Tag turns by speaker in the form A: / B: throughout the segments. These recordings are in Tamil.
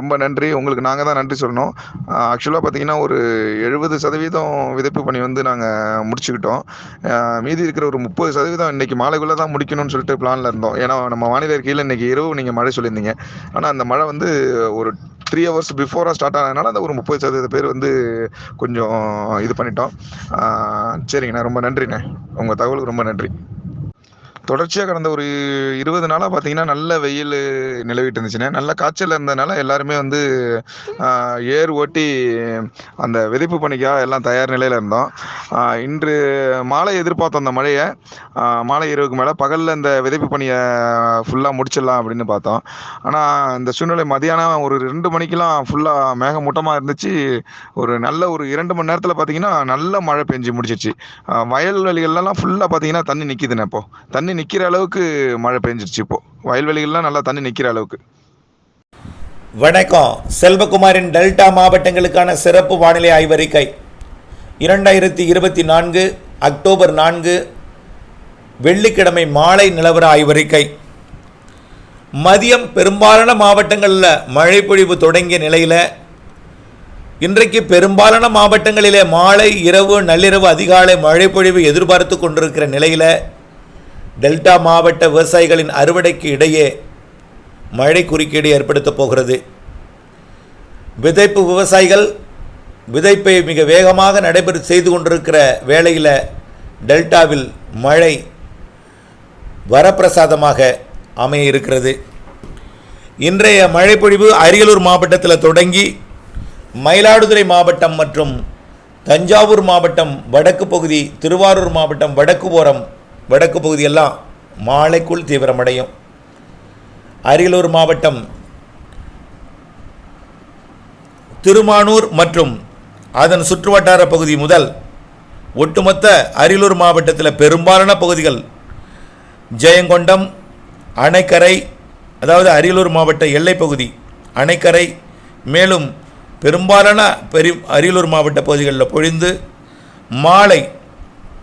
A: ரொம்ப நன்றி. உங்களுக்கு நாங்கள் தான் நன்றி சொல்லணும். ஆக்சுவலாக பார்த்தீங்கன்னா ஒரு எழுபது சதவீதம் விதைப்பு பணி வந்து நாங்கள் முடிச்சுக்கிட்டோம். மீதி இருக்கிற ஒரு முப்பது சதவீதம் இன்றைக்கி மாலைக்குள்ளே தான் முடிக்கணும்னு சொல்லிட்டு பிளானில் இருந்தோம். ஏன்னா நம்ம வானிலை இருக்கையில் இன்றைக்கி இரவு நீங்கள் மழை சொல்லியிருந்தீங்க. ஆனால் அந்த மழை வந்து ஒரு த்ரீ ஹவர்ஸ் பிஃபோராக ஸ்டார்ட் ஆனதுனால அந்த ஒரு முப்பது சதவீத பேர் வந்து கொஞ்சம் இது பண்ணிட்டோம். சரிங்கண்ணா. ரொம்ப நன்றிண்ணே. உங்கள் தகவலுக்கு ரொம்ப நன்றி. தொடர்ச்சியாக கடந்த ஒரு இருபது நாளாக பார்த்தீங்கன்னா நல்ல வெயில் நிலவிட்டு இருந்துச்சுண்ணே. நல்ல காய்ச்சல் இருந்ததுனால எல்லாருமே வந்து ஏர் ஓட்டி அந்த விதைப்பு பணிக்காக எல்லாம் தயார் நிலையில் இருந்தோம். இன்று மாலை எதிர்பார்த்தோம் அந்த மழையை. மாலை இரவுக்கு மேலே பகலில் இந்த விதைப்பு பணியை ஃபுல்லாக முடிச்சிடலாம் அப்படின்னு பார்த்தோம். ஆனால் இந்த சூழ்நிலை மதியானம் ஒரு ரெண்டு மணிக்கெலாம் ஃபுல்லாக மேகமூட்டமாக இருந்துச்சு. ஒரு நல்ல ஒரு இரண்டு மணி நேரத்தில் பார்த்தீங்கன்னா நல்ல மழை பெஞ்சு முடிச்சிச்சு வயல்வெளிகள்லாம் ஃபுல்லாக பார்த்தீங்கன்னா தண்ணி நிற்கிதுண்ணே இப்போ. தண்ணி நிற்கிற அளவுக்கு மழை பெஞ்சிருச்சு இப்போ. வயல்வெளிகள்லாம் நல்லா தண்ணி நிற்கிற அளவுக்கு.
B: வணக்கம். செல்வகுமாரின் டெல்டா மாவட்டங்களுக்கான சிறப்பு வானிலை ஆய்வறிக்கை. இரண்டாயிரத்தி இருபத்தி நான்கு அக்டோபர் நான்கு வெள்ளிக்கிழமை மாலை நிலவர ஆய்வறிக்கை. மதியம் பெரும்பாலான மாவட்டங்களில் மழை பொழிவு தொடங்கிய நிலையில் இன்றைக்கு பெரும்பாலான மாவட்டங்களிலே மாலை இரவு நள்ளிரவு அதிகாலை மழை பொழிவு எதிர்பார்த்து கொண்டிருக்கிற நிலையில் டெல்டா மாவட்ட விவசாயிகளின் அறுவடைக்கு இடையே மழை குறுக்கீடு ஏற்படுத்தப் போகிறது. விதைப்பு விவசாயிகள் விதைப்பை மிக வேகமாக நடைபெற செய்து கொண்டிருக்கிற வேளையில் டெல்டாவில் மழை வரப்பிரசாதமாக அமைய இருக்கிறது இன்றைய மழைப்பொழிவு அரியலூர் மாவட்டத்தில் தொடங்கி மயிலாடுதுறை மாவட்டம் மற்றும் தஞ்சாவூர் மாவட்டம் வடக்கு பகுதி திருவாரூர் மாவட்டம் வடக்கு ஓரம் வடக்கு பகுதியெல்லாம் மாலைக்குள் தீவிரமடையும். அரியலூர் மாவட்டம் திருமானூர் மற்றும் அதன் சுற்றுவட்டார பகுதி முதல் ஒட்டுமொத்த அரியலூர் மாவட்டத்தில் பெரும்பாலான பகுதிகள் ஜெயங்கொண்டம் அணைக்கரை அதாவது அரியலூர் மாவட்ட எல்லைப்பகுதி அணைக்கரை மேலும் பெரும்பாலான பெரி அரியலூர் மாவட்ட பகுதிகளில் பொழிந்து மாலை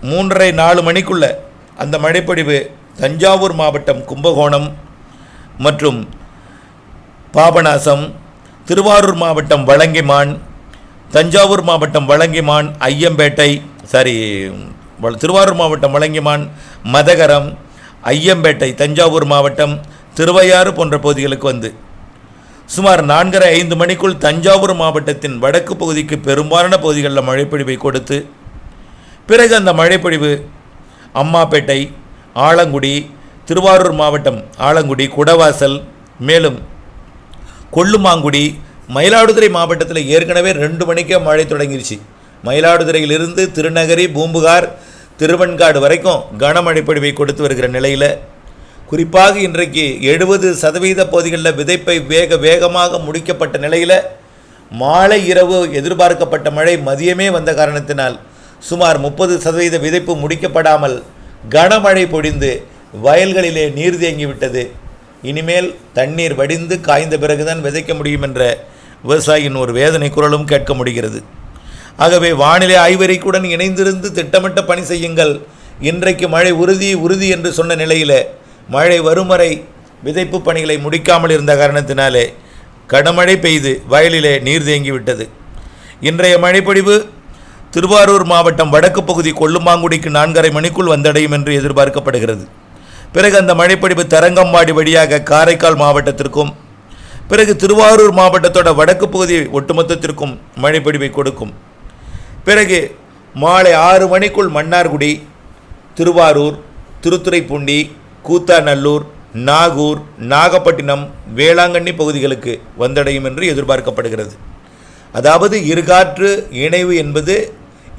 B: மூன்றரை நாலு மணிக்குள்ளே அந்த மழைப்பொழிவு தஞ்சாவூர் மாவட்டம் கும்பகோணம் மற்றும் பாபநாசம் திருவாரூர் மாவட்டம் வலங்கிமான் தஞ்சாவூர் மாவட்டம் வலங்கிமான் ஐயம்பேட்டை சாரி திருவாரூர் மாவட்டம் வலங்கிமான் மதகரம் ஐயம்பேட்டை தஞ்சாவூர் மாவட்டம் திருவையாறு போன்ற பகுதிகளுக்கு வந்து. சுமார் நான்கரை ஐந்து மணிக்குள் தஞ்சாவூர் மாவட்டத்தின் வடக்கு பகுதிக்கு பெரும்பாலான பகுதிகளில் மழைப்பொழிவை கொடுத்து பிறகு அந்த மழைப்பொழிவு அம்மாப்பேட்டை ஆலங்குடி திருவாரூர் மாவட்டம் ஆலங்குடி குடவாசல் மேலும் கொள்ளுமாங்குடி மயிலாடுதுறை மாவட்டத்தில் ஏற்கனவே ரெண்டு மணிக்கே மழை தொடங்கிருச்சு. மயிலாடுதுறையிலிருந்து திருநகரி பூம்புகார் திருவெண்காடு வரைக்கும் கனமழை பொழிவை கொடுத்து வருகிற நிலையில் குறிப்பாக இன்றைக்கு எழுபது சதவீத பகுதிகளில் விதைப்பை வேக வேகமாக முடிக்கப்பட்ட நிலையில் மாலை இரவு எதிர்பார்க்கப்பட்ட மழை மதியமே வந்த காரணத்தினால் சுமார் முப்பது சதவீத விதைப்பு முடிக்கப்படாமல் கனமழை பொழிந்து வயல்களிலே நீர் தேங்கிவிட்டது. இனிமேல் தண்ணீர் வடிந்து காய்ந்த பிறகுதான் விதைக்க முடியும் என்ற விவசாயியின் ஒரு வேதனை குரலும் கேட்க முடிகிறது. ஆகவே வானிலை ஆய்வறிக்கையுடன் இணைந்திருந்து திட்டமிட்ட பணி செய்யுங்கள். இன்றைக்கு மழை உறுதி உறுதி என்று சொன்ன நிலையில் மழை வரும் வரை விதைப்பு பணிகளை முடிக்காமல் இருந்த காரணத்தினாலே கனமழை பெய்து வயலிலே நீர் தேங்கிவிட்டது. இன்றைய மழைப்பொழிவு திருவாரூர் மாவட்டம் வடக்கு பகுதி கொல்லுமாங்குடிக்கு நான்கரை மணிக்குள் வந்தடையும் என்று எதிர்பார்க்கப்படுகிறது. பிறகு அந்த மழைப்படிவு தரங்கம்பாடி வழியாக காரைக்கால் மாவட்டத்திற்கும் பிறகு திருவாரூர் மாவட்டத்தோட வடக்கு பகுதி ஒட்டுமொத்தத்திற்கும் மழைப்படிவை கொடுக்கும். பிறகு மாலை ஆறு மணிக்குள் மன்னார்குடி திருவாரூர் திருத்துறைப்பூண்டி கூத்தாநல்லூர் நாகூர் நாகப்பட்டினம் வேளாங்கண்ணி பகுதிகளுக்கு வந்தடையும் என்று எதிர்பார்க்கப்படுகிறது. அதாவது இருகாற்று இணைவு என்பது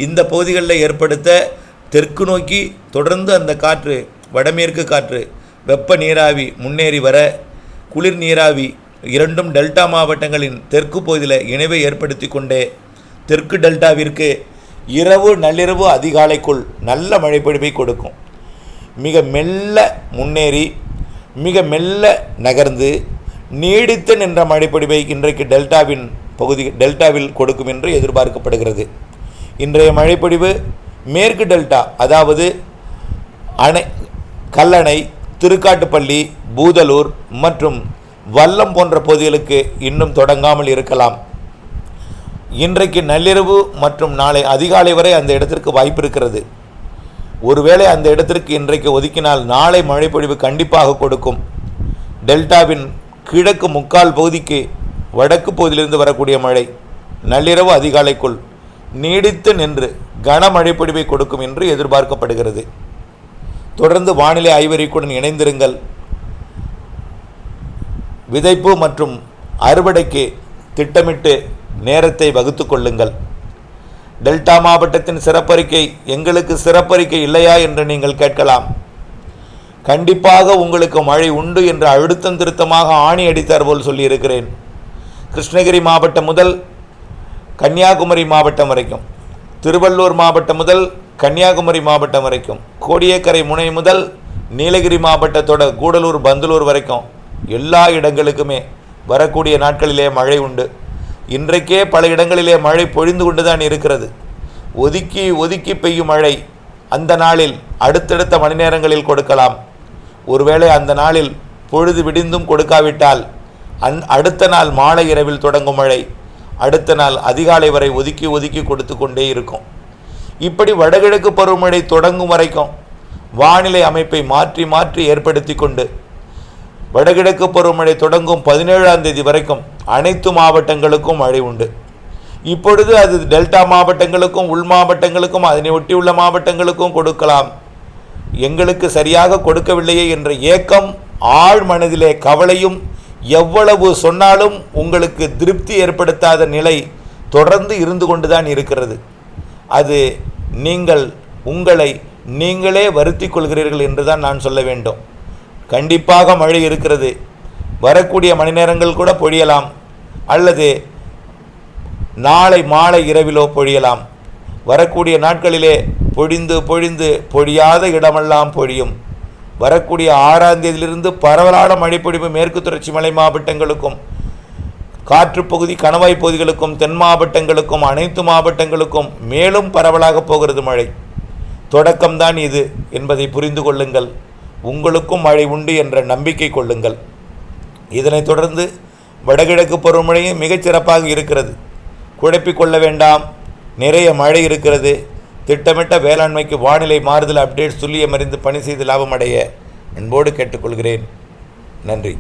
B: இந்த பகுதிகளில் ஏற்படுத்த தெற்கு நோக்கி தொடர்ந்து அந்த காற்று வடமேற்கு காற்று வெப்ப நீராவி முன்னேறி வர குளிர் நீராவி இரண்டும் டெல்டா மாவட்டங்களின் தெற்கு பகுதியில் இணைவை ஏற்படுத்தி கொண்டே தெற்கு டெல்டாவிற்கு இரவு நள்ளிரவு அதிகாலைக்குள் நல்ல மழைப்பொழிவை கொடுக்கும். மிக மெல்ல முன்னேறி மிக மெல்ல நகர்ந்து நீடித்து நின்ற மழைப்பொழிவை இன்றைக்கு டெல்டாவின் பகுதி டெல்டாவில் கொடுக்கும் என்று எதிர்பார்க்கப்படுகிறது. இன்றைய மழைப்பொழிவு மேற்கு டெல்டா அதாவது அணை கல்லணை திருக்காட்டுப்பள்ளி பூதலூர் மற்றும் வல்லம் போன்ற பகுதிகளுக்கு இன்னும் தொடங்காமல் இருக்கலாம். இன்றைக்கு நள்ளிரவு மற்றும் நாளை அதிகாலை வரை அந்த இடத்திற்கு வாய்ப்பு இருக்கிறது. ஒருவேளை அந்த இடத்திற்கு இன்றைக்கு ஒதுக்கினால் நாளை மழைப்பொழிவு கண்டிப்பாக கொடுக்கும். டெல்டாவின் கிழக்கு முக்கால் பகுதிக்கு வடக்கு பகுதியிலிருந்து வரக்கூடிய மழை நள்ளிரவு அதிகாலைக்குள். நீடித்து நின்று கனமழை பொழிவை கொடுக்கும் என்று எதிர்பார்க்கப்படுகிறது. தொடர்ந்து வானிலை ஆய்வறிக்குடன் இணைந்திருங்கள். விதைப்பு மற்றும் அறுவடைக்கு திட்டமிட்டு நேரத்தை வகுத்து கொள்ளுங்கள். டெல்டா மாவட்டத்தின் சிறப்பறிக்கை எங்களுக்கு சிறப்பறிக்கை இல்லையா என்று நீங்கள் கேட்கலாம். கண்டிப்பாக உங்களுக்கு மழை உண்டு என்று அழுத்தம் திருத்தமாக ஆணி அடித்தார் போல் சொல்லியிருக்கிறேன். கிருஷ்ணகிரி மாவட்டம் முதல் கன்னியாகுமரி மாவட்டம் வரைக்கும். திருவள்ளூர் மாவட்டம் முதல் கன்னியாகுமரி மாவட்டம் வரைக்கும். கோடியக்கரை முனை முதல் நீலகிரி மாவட்டத்தோட கூடலூர் பந்தலூர் வரைக்கும் எல்லா இடங்களுக்குமே வரக்கூடிய நாட்களிலே மழை உண்டு. இன்றைக்கே பல இடங்களிலே மழை பொழிந்து கொண்டு தான் இருக்கிறது. ஒதுக்கி ஒதுக்கி பெய்யும் மழை அந்த நாளில் அடுத்தடுத்த மணி நேரங்களில் கொடுக்கலாம். ஒருவேளை அந்த நாளில் பொழுது விடிந்தும் கொடுக்காவிட்டால் அந் அடுத்த நாள் மாலை இரவில் தொடங்கும் மழை. அடுத்த நாள் அதிகாலை வரை ஒதுக்கி ஒதுக்கி கொடுத்து கொண்டே இருக்கும். இப்படி வடகிழக்கு பருவமழை தொடங்கும் வரைக்கும் வானிலை அமைப்பை மாற்றி மாற்றி ஏற்படுத்தி கொண்டு வடகிழக்கு பருவமழை தொடங்கும் பதினேழாம் தேதி வரைக்கும் அனைத்து மாவட்டங்களுக்கும் மழை உண்டு. இப்பொழுது அது டெல்டா மாவட்டங்களுக்கும் உள் மாவட்டங்களுக்கும் அதனை ஒட்டியுள்ள மாவட்டங்களுக்கும் கொடுக்கலாம். எங்களுக்கு சரியாக கொடுக்கவில்லையே என்ற ஏக்கம் ஆழ் மனதிலே கவலையும் எவ்வளவு சொன்னாலும் உங்களுக்கு திருப்தி ஏற்படுத்தாத நிலை தொடர்ந்து இருந்து கொண்டு தான் இருக்கிறது. அது நீங்கள் உங்களை நீங்களே வருத்தி கொள்கிறீர்கள் என்று தான் நான் சொல்ல வேண்டும். கண்டிப்பாக மழை இருக்கிறது. வரக்கூடிய மணி நேரங்கள் கூட பொழியலாம். அல்லது நாளை மாலை இரவிலோ பொழியலாம். வரக்கூடிய நாட்களிலே பொழிந்து பொழிந்து பொழியாத இடமெல்லாம் பொழியும். வரக்கூடிய ஆறாம் தேதியிலிருந்து பரவலான மழைப்பொழிவு மேற்கு தொடர்ச்சி மலை மாவட்டங்களுக்கும் காற்று பகுதி கணவாய் பகுதிகளுக்கும் தென் மாவட்டங்களுக்கும் அனைத்து மாவட்டங்களுக்கும் மேலும் பரவலாக போகிறது மழை. தொடக்கம்தான் இது என்பதை புரிந்து கொள்ளுங்கள். உங்களுக்கும் மழை உண்டு என்ற நம்பிக்கை கொள்ளுங்கள். இதனைத் தொடர்ந்து வடகிழக்கு பருவமழையும் மிகச் சிறப்பாக இருக்கிறது. குழப்பிக்கொள்ள வேண்டாம். நிறைய மழை இருக்கிறது. திட்டமிட்ட வேளாண்மைக்கு வானிலை மாறுதல் அப்டேட் துல்லியமறிந்து பணி செய்து லாபமடைய அன்போடு கேட்டுக்கொள்கிறேன். நன்றி.